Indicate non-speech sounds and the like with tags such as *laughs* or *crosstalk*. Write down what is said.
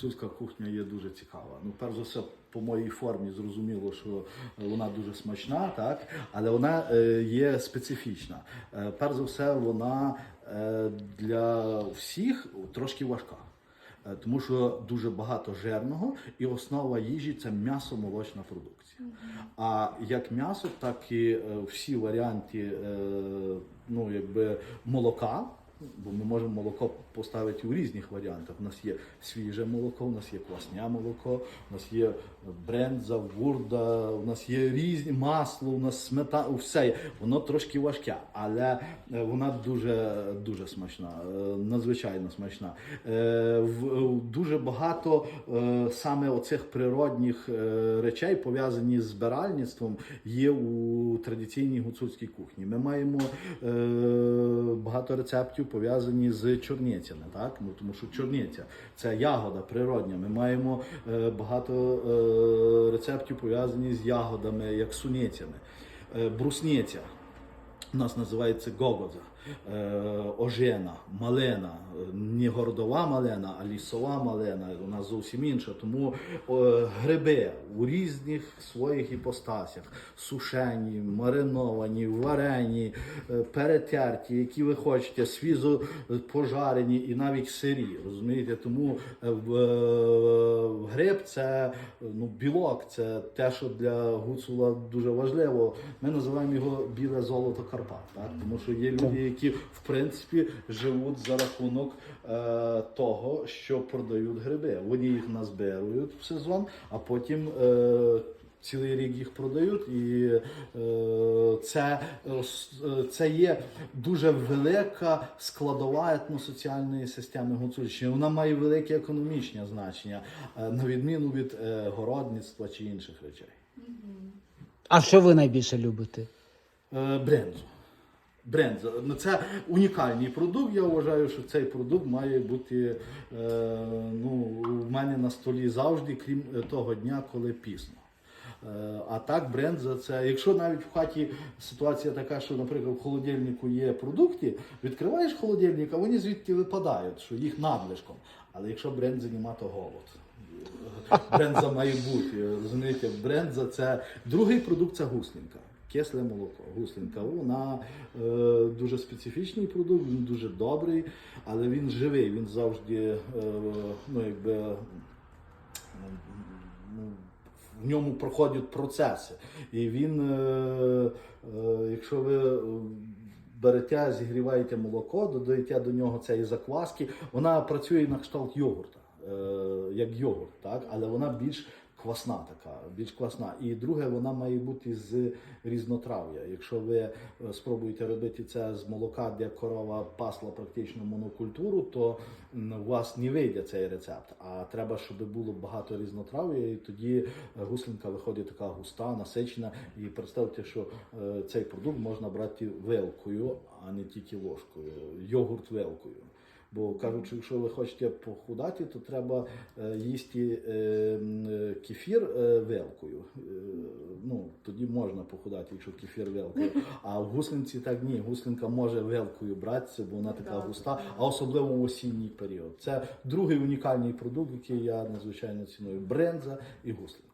гуцульська кухня є дуже цікава. Ну, перш за все, по моїй формі зрозуміло, що вона дуже смачна, так? але вона е, є специфічна. Е, перш за все, вона е, для всіх трошки важка. Е, Тому що дуже багато жирного, і основа їжі це м'ясо-молочна продукція. А як м'ясо, так і е, всі варіанти е, ну, якби молока. Бо ми можемо молоко поставити у різних варіантах. У нас є свіже молоко, у нас є квасня молоко, у нас є бренза, вурда, у нас є різні масло, у нас смета, все є. Воно трошки важке, але е, вона дуже дуже смачна, е, надзвичайно смачна. Е, Дуже багато саме оцих природних речей пов'язані з збиральництвом є у традиційній гуцульській кухні. Ми маємо багато рецептів пов'язані з чорницями, так? Ну, тому що чорниця це ягода природня. Ми маємо е, багато е, рецептів пов'язані з ягодами, як суницями. Е, брусниця у нас називається гогода, е, ожена, малена, не городова малена, а лісова малена, у нас зовсім інша. Тому е, гриби у різних своїх іпостасях, сушені, мариновані, варені, е, перетерті, які ви хочете, свіжо пожарені і навіть сирі. Розумієте? Тому е, гриб це ну, білок, це те, що для гуцула дуже важливо. Ми називаємо його біле золото Карпат, так? тому що є люди, які в принципі живуть за рахунок е, того, що продають гриби. Вони їх назбирують в сезон, а потім. Е, Цілий рік їх продають, і е, це, е, е, це є дуже велика складова етносоціальної системи Гуцульщини. Вона має велике економічне значення, е, на відміну від е, городництва чи інших речей. А що ви найбільше любите? Е, брензу. Бренза. Ну, Це унікальний продукт. Я вважаю, що цей продукт має бути е, ну, в мене на столі завжди, крім того дня, коли пізно. Е, А так, бренза це, якщо навіть в хаті ситуація така, що, наприклад, в холодильнику є продукти, відкриваєш холодильник, а вони звідти випадають, що їх надлишком. Але якщо брензи нема, то голод. Бренза має бути. Розумієте, бренза це другий продукт це гуслінка. Кисле молоко, гуслінка. Вона е, дуже специфічний продукт, він дуже добрий, але він живий, він завжди е, ну, якби, ну, в ньому проходять процеси. І він, е, е, якщо ви е, берете, зігріваєте молоко, додаєте до нього цієї закваски, вона працює на кшталт йогурта, е, як йогурт, так? але вона більш квасна така, більш квасна. І друге, вона має бути з різнотрав'я. Якщо ви е, спробуєте робити це з молока, де корова пасла практично монокультуру, то у вас не вийде цей рецепт. А треба, щоб було багато різнотрав'я, і тоді гуслинка виходить така густа, насичена. І представте, що е, цей продукт можна брати вилкою, а не тільки ложкою. Йогурт вилкою. Бо кажуть, якщо ви хочете похудати, то треба е, їсти е, е, кефір вилкою. Е, ну, тоді можна похудати, якщо кефір вилкою. *laughs* А в гуслинці так ні. Гуслинка може вилкою братися, бо вона така густа, а особливо в осінній період. Це другий унікальний продукт, який я надзвичайно ціную. Бренза і гуслинка.